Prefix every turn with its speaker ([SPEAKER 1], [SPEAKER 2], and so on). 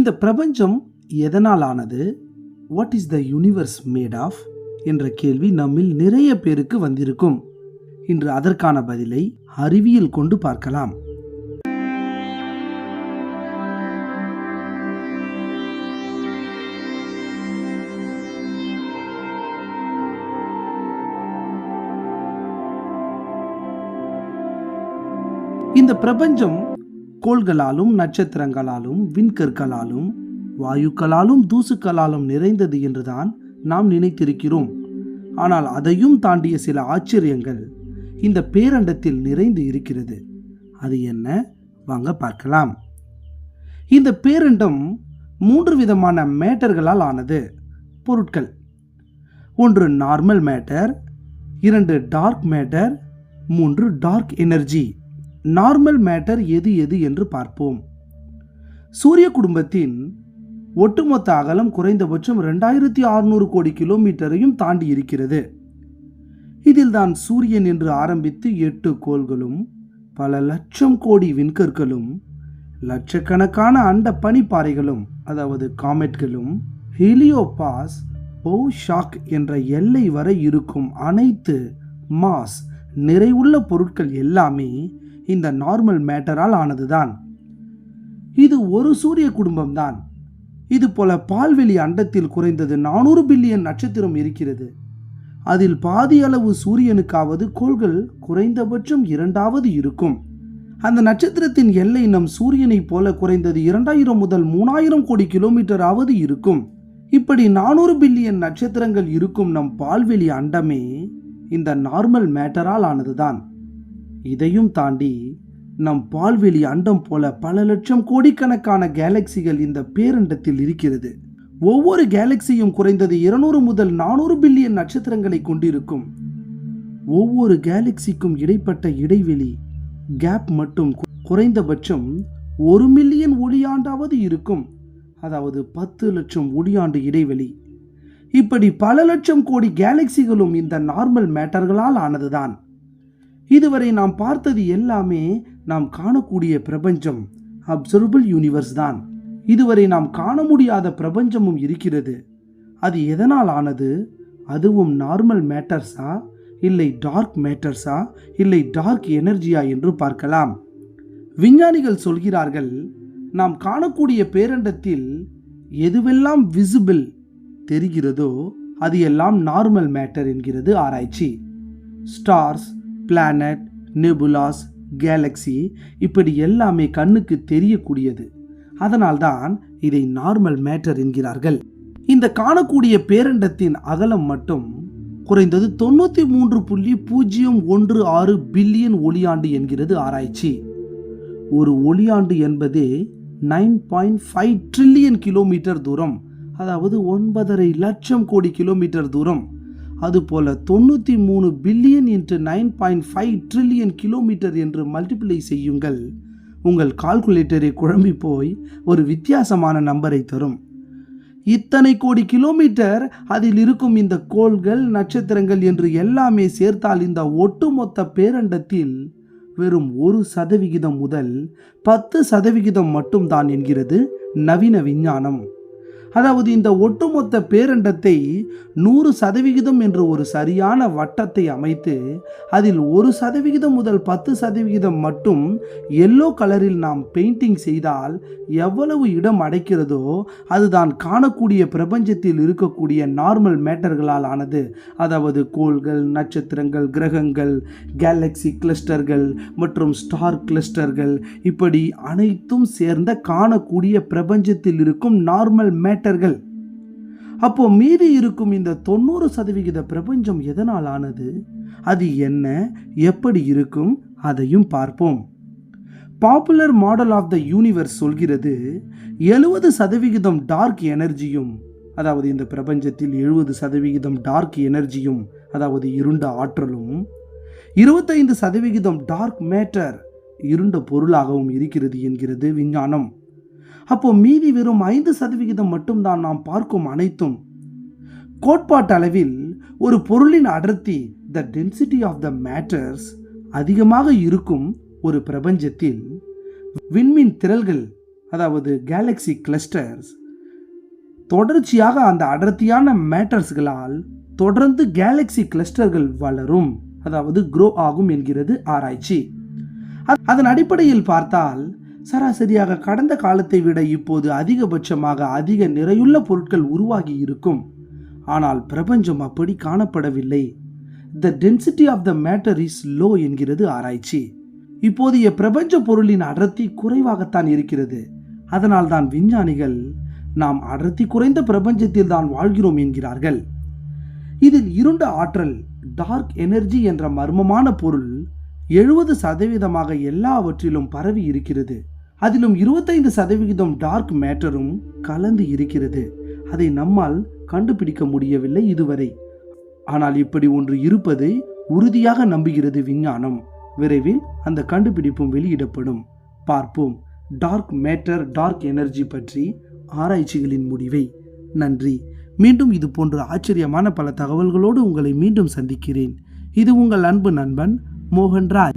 [SPEAKER 1] இந்த பிரபஞ்சம் எதனால் ஆனது what is the universe made of என்ற கேள்வி நம்மில் நிறைய பேருக்கு வந்திருக்கும். இன்று அதற்கான பதிலை அறிவியல் கொண்டு பார்க்கலாம். இந்த பிரபஞ்சம் கோள்களாலும் நட்சத்திரங்களாலும் விண்கற்களாலும் வாயுக்களாலும் தூசுக்களாலும் நிறைந்தது என்றுதான் நாம் நினைத்திருக்கிறோம். ஆனால் அதையும் தாண்டிய சில ஆச்சரியங்கள் இந்த பேரண்டத்தில் நிறைந்து இருக்கிறது. அது என்ன? வாங்க பார்க்கலாம். இந்த பேரண்டம் மூன்று விதமான மேட்டர்களால் ஆனது. பொருட்கள். ஒன்று நார்மல் மேட்டர் இரண்டு டார்க் மேட்டர் மூன்று டார்க் எனர்ஜி. நார்மல் மேட்டர் எது எது என்று பார்ப்போம். சூரிய குடும்பத்தின் ஒட்டுமொத்த அகலம் குறைந்தபட்சம் ரெண்டாயிரத்தி ஆறுநூறு கோடி கிலோமீட்டரையும் தாண்டி இருக்கிறது. இதில் தான் சூரியன் என்று ஆரம்பித்து எட்டு கோள்களும் பல லட்சம் கோடி விண்கற்களும் லட்சக்கணக்கான அண்ட பனிப்பாறைகளும் அதாவது காமெட்களும் ஹீலியோபாஸ் போ ஷாக் என்ற எல்லை வரை இருக்கும் அனைத்து மாஸ் நிறைவுள்ள பொருட்கள் எல்லாமே இந்த நார்மல் மேட்டரால் ஆனதுதான். இது ஒரு சூரிய குடும்பம்தான் இது போல பால்வெளி அண்டத்தில் குறைந்தது நானூறு பில்லியன் நட்சத்திரம் இருக்கிறது. அதில் பாதி அளவு சூரியனுக்காவது கோள்கள் குறைந்தபட்சம் இரண்டாவது இருக்கும். அந்த நட்சத்திரத்தின் எல்லை நம் சூரியனைப் போல குறைந்தது இரண்டாயிரம் முதல் மூணாயிரம் கோடி கிலோமீட்டராவது இருக்கும். இப்படி நானூறு பில்லியன் நட்சத்திரங்கள் இருக்கும் நம் பால்வெளி அண்டமே இந்த நார்மல் மேட்டரால் ஆனதுதான். இதையும் தாண்டி நம் பால்வெளி அண்டம் போல பல லட்சம் கோடிக்கணக்கான கேலக்சிகள் இந்த பேரண்டத்தில் இருக்கிறது. ஒவ்வொரு கேலக்சியும் குறைந்தது இருநூறு முதல் நானூறு பில்லியன் நட்சத்திரங்களை கொண்டிருக்கும். ஒவ்வொரு கேலக்சிக்கும் இடைப்பட்ட இடைவெளி கேப் மட்டும் குறைந்தபட்சம் ஒரு மில்லியன் ஒளியாண்டாவது இருக்கும். அதாவது பத்து லட்சம் ஒளியாண்டு இடைவெளி. இப்படி பல லட்சம் கோடி கேலக்சிகளும் இந்த நார்மல் மேட்டர்களால் ஆனதுதான். இதுவரை நாம் பார்த்தது எல்லாமே நாம் காணக்கூடிய பிரபஞ்சம் அப்சர்வபிள் யூனிவர்ஸ் தான். இதுவரை நாம் காண முடியாத பிரபஞ்சமும் இருக்கிறது. அது எதனால் ஆனது? அதுவும் நார்மல் மேட்டர்ஸா இல்லை டார்க் மேட்டர்ஸா இல்லை டார்க் எனர்ஜியா என்று பார்க்கலாம். விஞ்ஞானிகள் சொல்கிறார்கள் நாம் காணக்கூடிய பேரண்டத்தில் எதுவெல்லாம் விசிபிள் தெரிகிறதோ அது எல்லாம் நார்மல் மேட்டர் என்கிறது ஆராய்ச்சி. ஸ்டார்ஸ் பிளானட் நெபுலாஸ் கேலக்ஸி இப்படி எல்லாமே கண்ணுக்கு தெரியக்கூடியது. அதனால்தான் இதை நார்மல் மேட்டர் என்கிறார்கள். இந்த காணக்கூடிய பேரண்டத்தின் அகலம் மட்டும் குறைந்தது தொண்ணூற்றி மூன்று புள்ளி பூஜ்ஜியம் ஒன்று ஆறு பில்லியன் ஒளியாண்டு என்கிறது ஆராய்ச்சி. ஒரு ஒளியாண்டு என்பதே nine point five trillion kilometre தூரம் அதாவது ஒன்பதரை லட்சம் கோடி கிலோமீட்டர் தூரம். அதுபோல தொண்ணூற்றி மூணு billion into nine point five trillion kilometre என்று மல்டிப்ளை செய்யுங்கள். உங்கள் கால்குலேட்டரை குழம்பி போய் ஒரு வித்தியாசமான நம்பரை தரும். இத்தனை கோடி கிலோமீட்டர் அதில் இருக்கும் இந்த கோள்கள் நட்சத்திரங்கள் என்று எல்லாமே சேர்த்தால் இந்த ஒட்டுமொத்த பேரண்டத்தில் வெறும் ஒரு சதவிகிதம் முதல் பத்து சதவிகிதம் மட்டும்தான் என்கிறது நவீன விஞ்ஞானம். அதாவது இந்த ஒட்டுமொத்த பேரண்டத்தை நூறு சதவிகிதம் என்று ஒரு சரியான வட்டத்தை அமைத்து அதில் ஒரு சதவிகிதம் முதல் பத்து சதவிகிதம் மட்டும் எல்லோ கலரில் நாம் பெயிண்டிங் செய்தால் எவ்வளவு இடம் அடைக்கிறதோ அதுதான் காணக்கூடிய பிரபஞ்சத்தில் இருக்கக்கூடிய நார்மல் மேட்டர்களால் ஆனது. அதாவது கோள்கள் நட்சத்திரங்கள் கிரகங்கள் கேலக்ஸி கிளஸ்டர்கள் மற்றும் ஸ்டார் கிளஸ்டர்கள் இப்படி அனைத்தும் சேர்ந்த காணக்கூடிய பிரபஞ்சத்தில் இருக்கும் நார்மல் மேட்டர்கள் அப்போ மீதி இருக்கும் இந்த தொண்ணூறு சதவிகித பிரபஞ்சம் எதனால் ஆனது? அது என்ன? எப்படி இருக்கும்? அதையும் பார்ப்போம். Popular model of the universe சொல்கிறது எழுபது சதவிகிதம் டார்க் எனர்ஜியும் அதாவது இந்த பிரபஞ்சத்தில் எழுபது சதவிகிதம் டார்க் எனர்ஜியும் அதாவது இருண்ட ஆற்றலும் இருபத்தைந்து சதவிகிதம் டார்க் மேட்டர் இருண்ட பொருளாகவும் இருக்கிறது என்கிறது விஞ்ஞானம். அப்போ மீதி வெறும் ஐந்து சதவிகிதம் மட்டும்தான் நாம் பார்க்கும் அனைத்தும். கோட்பாட்டளவில் ஒரு பொருளின் அடர்த்தி the density of the matters அதிகமாக இருக்கும் ஒரு பிரபஞ்சத்தில். விண்மீன் திரள்கள் அதாவது கேலக்ஸி கிளஸ்டர்ஸ் தொடர்ச்சியாக அந்த அடர்த்தியான மேட்டர்ஸ்களால் தொடர்ந்து கேலக்ஸி கிளஸ்டர்கள் வளரும் அதாவது குரோ ஆகும் என்கிறது ஆராய்ச்சி. அதன் அடிப்படையில் பார்த்தால் சராசரியாக கடந்த காலத்தை விட இப்போது அதிகபட்சமாக அதிக நிறையுள்ள பொருட்கள் உருவாகி இருக்கும். ஆனால் பிரபஞ்சம் அப்படி காணப்படவில்லை. The density of the matter is low என்கிறது ஆராய்ச்சி. இப்போதைய பிரபஞ்ச பொருளின் அடர்த்தி குறைவாகத்தான் இருக்கிறது. அதனால் தான் விஞ்ஞானிகள் நாம் அடர்த்தி குறைந்த பிரபஞ்சத்தில் தான் வாழ்கிறோம் என்கிறார்கள். இதில் இருண்ட ஆற்றல் டார்க் எனர்ஜி என்ற மர்மமான பொருள் எழுபது சதவீதமாக எல்லாவற்றிலும் பரவி இருக்கிறது. அதிலும் இருபத்தைந்து சதவிகிதம் டார்க் மேட்டரும் கலந்து இருக்கிறது. அதை நம்மால் கண்டுபிடிக்க முடியவில்லை இதுவரை. ஆனால் இப்படி ஒன்று இருப்பதை உறுதியாக நம்புகிறது விஞ்ஞானம். விரைவில் அந்த கண்டுபிடிப்பும் வெளியிடப்படும். பார்ப்போம். டார்க் மேட்டர் டார்க் எனர்ஜி பற்றி ஆராய்ச்சிகளின் முடிவை. நன்றி. மீண்டும் இது போன்ற ஆச்சரியமான பல தகவல்களோடு உங்களை மீண்டும் சந்திக்கிறேன். இது உங்கள் அன்பு நண்பன் मोहन राज.